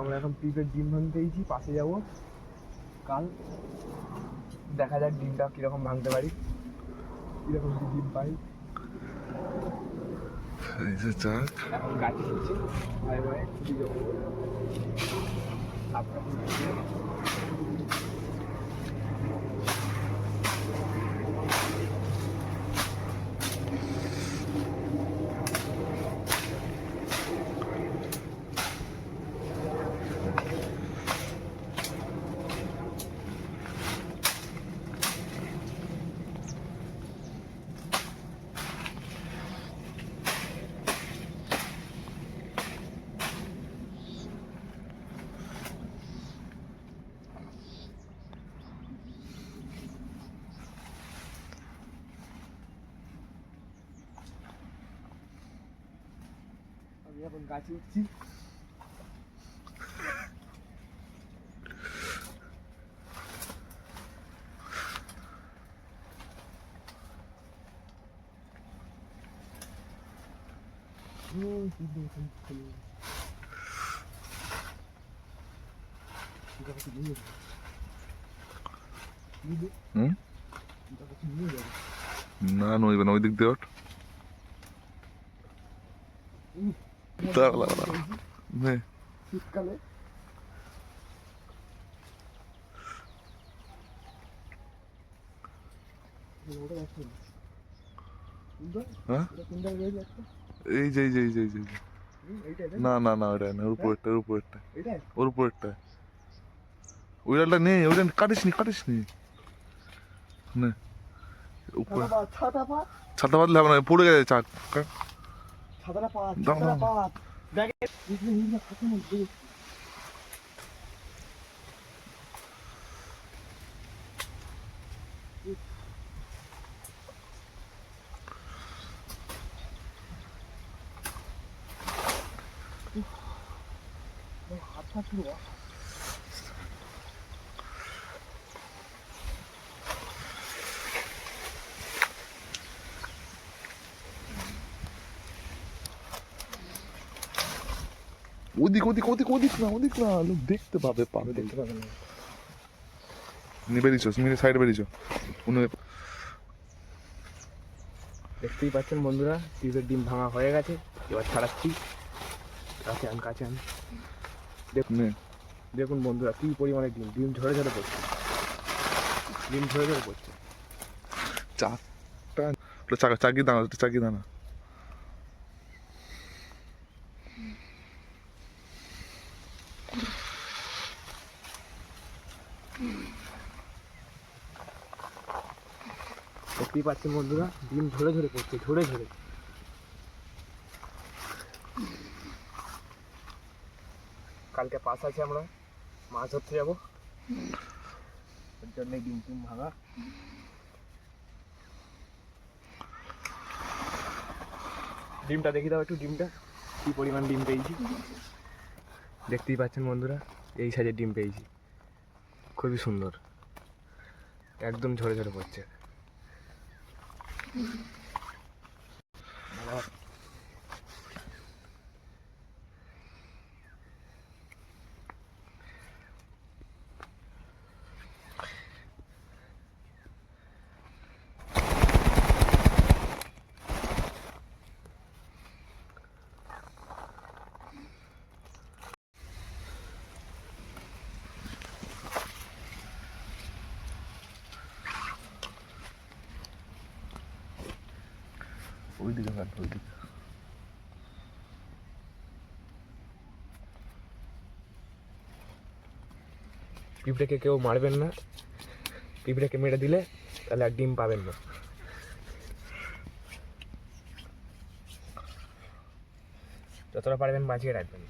আমরা এখন পিপের ডিম ভাঙতে পাশে যাব। কাল দেখা যাক ডিমটা কীরকম ভাঙতে পারি কীরকম কি ডিম পাই। আপনার এখন ছুটি যাব সাপটা খুলছে। আমি এখন গাছে উঠছি হুম, কি দেখুন, খুলে। এটা কিছু নিয়ে যাবে। নিয়ে যাবে? হুম এটা কিছু নিয়ে যাবে। না নইবে না ওই দিক দিয়ে শীতকালে? হ্যাঁ? এই যে এই যে এই যে এই যে এই যে। হুম, এইটা, এটা? না না না ওটা না ওর উপরেরটা ওর উপরেরটা। ওর উপরেরটা। ওই ডালটা নেই ওইটা কাটিস নি কাটিস নি। নে উপরে। ছাতা বাঁধলে হবে না পড়ে গেছে চাক ছাতাটা পাত, দাও, ছাতাটা দাও। পাত। ব্যাগে এখানে নিয়ে যা, হাতে নে, দে। এই হাত ফাত পুরো। ওদিক ওদিক ওদিক ওদিক না ওদিক না লোক দেখতে পাবে পাবে। দেখতে পাবে না। বেরিয়েছো তুমি সাইডে বেরিয়েছো। উনি দেখতেই পাচ্ছেন বন্ধুরা টিপের ডিম ভাঙা হয়ে গেছে এবার ছাড়াচ্ছি। কাছে আন কাছে আন। নে। দেখুন বন্ধুরা কি পরিমাণে ডিম ডিম ঝরে ঝরে পড়ছে। ডিম ঝরে ঝরে পড়ছে। চাকটা চাকা দানা চাকি দানা দেখতেই পাচ্ছেন বন্ধুরা, ডিম ঝরে ঝরে পড়ছে, ঝরে ঝরে। কালকে পাস আছে আমরা, মাছ ধরতে যাব। ওর জন্যই ডিম টিম ভাঙা। ডিমটা দেখি দাও একটু, ডিমটা। কি পরিমাণ ডিম পেয়েছি? দেখতেই পাচ্ছেন বন্ধুরা, এই সাইজের ডিম পেয়েছি। খুবই সুন্দর। একদম ঝরে ঝরে পড়ছে। ওই কাট ওইদিকে। পিঁপড়েকে কেউ মারবেন না। পিঁপড়েকে মেরে দিলে তাহলে আর ডিম পাবেন না। যতটা পারবেন বাঁচিয়ে রাখবেন।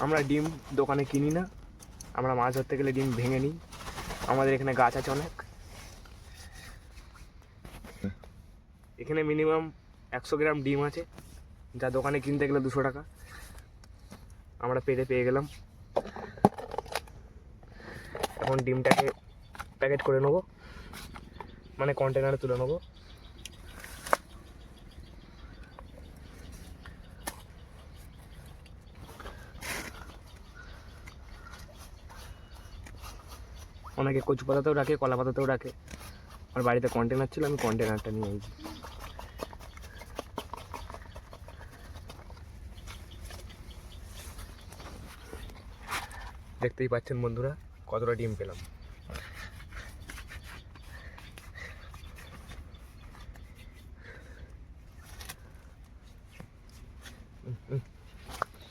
আমরা ডিম দোকানে কিনি না। আমরা মাছ ধরতে গেলে ডিম ভেঙে নিই। আমাদের এখানে গাছ আছে অনেক। এখানে মিনিমাম একশো গ্রাম ডিম আছে। যা দোকানে কিনতে গেলে দুশো টাকা। আমরা পেরে পেয়ে গেলাম। এখন ডিমটাকে প্যাকেট করে নেব। মানে কন্টেনারে তুলে নেব। অনেকে কচু পাতাতেও রাখে, কলা পাতাতেও রাখে। আর বাড়িতে কন্টেনার ছিল, আমি কন্টেনারটা নিয়ে আসি দেখতেই পাচ্ছেন বন্ধুরা, কতটা ডিম পেলাম। Mm-hmm.